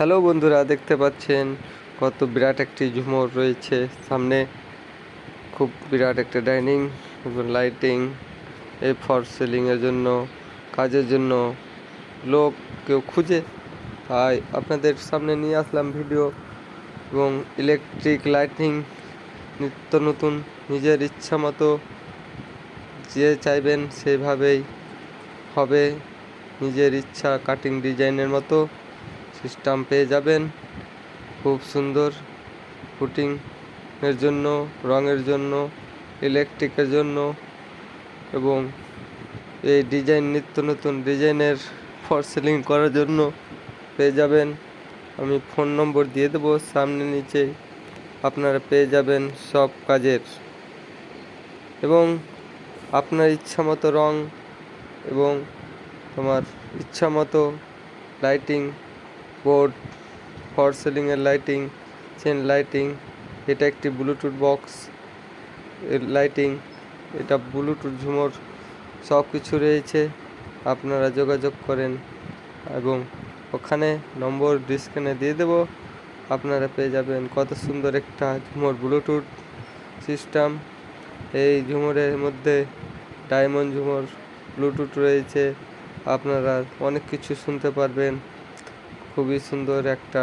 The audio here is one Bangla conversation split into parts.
হ্যালো বন্ধুরা, দেখতে পাচ্ছেন কত বিরাট একটি ঝুমুর রয়েছে। সামনে খুব বিরাট একটা ডাইনিং লাইটিং এই ফর সিলিং এর জন্য, কাজের জন্য লোক কেউ খুঁজে। তাই আপনাদের সামনে নিয়ে আসলাম ভিডিও এবং ইলেকট্রিক লাইটিং, নিত্য নতুন, নিজের ইচ্ছা মতো যে চাইবেন সেভাবেই হবে। নিজের ইচ্ছা কাটিং ডিজাইনের মতো সিস্টেম পেয়ে যাবেন। খুব সুন্দর ফুটিং এর জন্য, রঙের জন্য ইলেকট্রিকের জন্য এবং এই ডিজাইন নিত্য নতুন ডিজাইনের ফর সিলিং করার জন্য পেয়ে যাবেন। আমি ফোন নম্বর দিয়ে দেবো, সামনে নিচে আপনারা পেয়ে যাবেন সব কাজের। এবং আপনার ইচ্ছা মতো রং এবং তোমার ইচ্ছা মতো লাইটিং বোর্ড ফর সিলিংয়ের লাইটিং চেন লাইটিং এটা একটি ব্লুটুথ বক্স লাইটিং এটা ব্লুটুথ ঝুমুর সব কিছু রয়েছে, আপনারা যোগাযোগ করেন এবং ওখানে নম্বর ডিসকানে দিয়ে দেব, আপনারা পেয়ে যাবেন কত সুন্দর একটা ঝুমুর ব্লুটুথ সিস্টেম এই ঝুমুরের মধ্যে ডায়মন্ড ঝুমুর ব্লুটুথ রয়েছে, আপনারা অনেক কিছু শুনতে পারবেন। খুবই সুন্দর একটা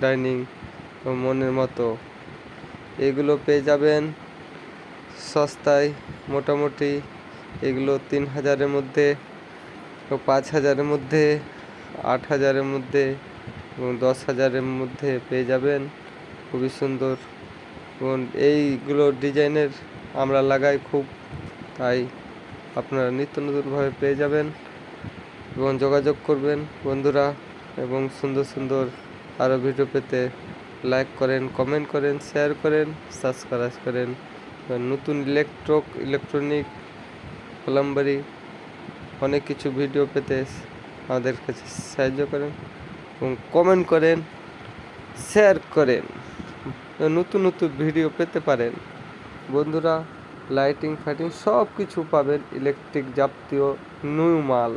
ডাইনিং মনের মতো। এগুলো পেয়ে যাবেন সস্তায়, মোটামুটি এগুলো তিন হাজারের মধ্যে, পাঁচ হাজারের মধ্যে, আট হাজারের মধ্যে এবং দশ হাজারের মধ্যে পেয়ে যাবেন। খুবই সুন্দর। এবং এইগুলো ডিজাইনের আমরা লাগাই খুব, তাই আপনারা নিত্য নতুনভাবে পেয়ে যাবেন এবং যোগাযোগ করবেন বন্ধুরা। এবং সুন্দর সুন্দর আরও ভিডিও পেতে লাইক করেন কমেন্ট করেন শেয়ার করেন সাবস্ক্রাইব করেন। নতুন ইলেকট্রক ইলেকট্রনিক প্লাম্বারি অনেক কিছু ভিডিও পেতে আমাদের কাছে সাহায্য করেন এবং কমেন্ট করেন শেয়ার করেন। নতুন নতুন ভিডিও পেতে পারেন। বন্ধুরা লাইটিং ফাইটিং সব কিছু পাবেন ইলেকট্রিক জাতীয় নিউ মাল।